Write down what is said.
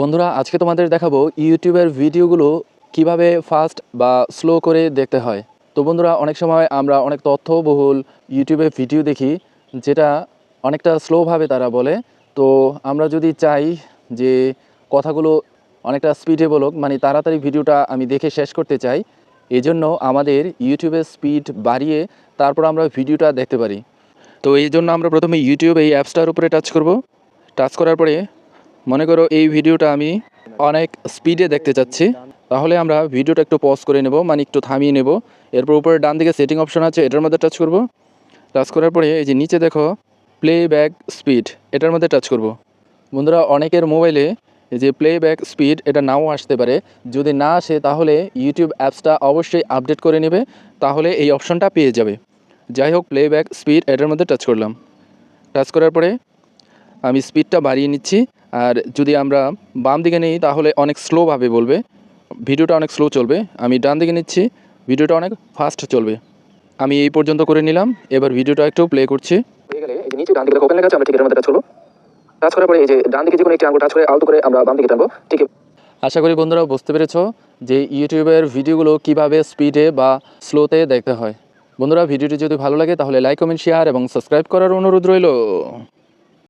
বন্ধুরা, আজকে তোমাদের দেখাবো ইউটিউবের ভিডিওগুলো কীভাবে ফাস্ট বা স্লো করে দেখতে হয়। তো বন্ধুরা, অনেক সময় আমরা অনেক তথ্যবহুল ইউটিউবে ভিডিও দেখি, যেটা অনেকটা স্লোভাবে তারা বলে। তো আমরা যদি চাই যে কথাগুলো অনেকটা স্পিডে বলুক মানে তাড়াতাড়ি ভিডিওটা আমি দেখে শেষ করতে চাই, এজন্য আমাদের ইউটিউবের স্পিড বাড়িয়ে তারপর আমরা ভিডিওটা দেখতে পারি। তো এই জন্য আমরা প্রথমে ইউটিউব এই অ্যাপসটার উপরে টাচ করব। টাচ করার পরে মনে করো এই ভিডিওটা আমি অনেক স্পিডে দেখতে চাচ্ছি। তাহলে আমরা ভিডিওটা একটু পজ করে নেব মানে একটু থামিয়ে নেব। এরপর উপরে ডান দিকে সেটিং অপশন আছে, এটার মধ্যে টাচ করব। টাচ করার পরে এই যে নিচে দেখো প্লে ব্যাক স্পিড এটার মধ্যে টাচ করব। বন্ধুরা, অনেকের মোবাইলে এই যে প্লে ব্যাক স্পিড এটা নাও আসতে পারে। যদি না আসে, তাহলে ইউটিউব অ্যাপসটা অবশ্যই আপডেট করে নেবে, তাহলে এই অপশনটা পেয়ে যাবে। যাই হোক প্লে ব্যাক স্পিড এটার মধ্যে টাচ করলাম। টাচ করার পরে আমি স্পিডটা বাড়িয়ে নিচ্ছি। আর যদি আমরা বাম দিকে নিই তাহলে অনেক স্লোভাবে বলবে। ভিডিওটা অনেক স্লো চলবে। আমি ডান দিকে নিচ্ছি। ভিডিওটা অনেক ফাস্ট চলবে। আমি এই পর্যন্ত করে নিলাম। এবার ভিডিওটা একটু প্লে করছি। হয়ে গেলে এই যে নিচে ডান দিকে ওপেন লেখা আছে আমরা ঠিক এর মধ্যে টাচ করব টাচ করার পরে এই যে ডান দিকে যে কোনো একটি আঙ্গুল টাচ করে আলতো করে আমরা বাম দিকে টানবো। ঠিক আশা করি বন্ধুরা বুঝতে পেরেছ যে ইউটিউবের ভিডিওগুলো কীভাবে স্পিডে বা স্লোতে দেখতে হয়। বন্ধুরা ভিডিওটি যদি ভালো লাগে তাহলে লাইক কমেন্ট শেয়ার এবং সাবস্ক্রাইব করার অনুরোধ রইল।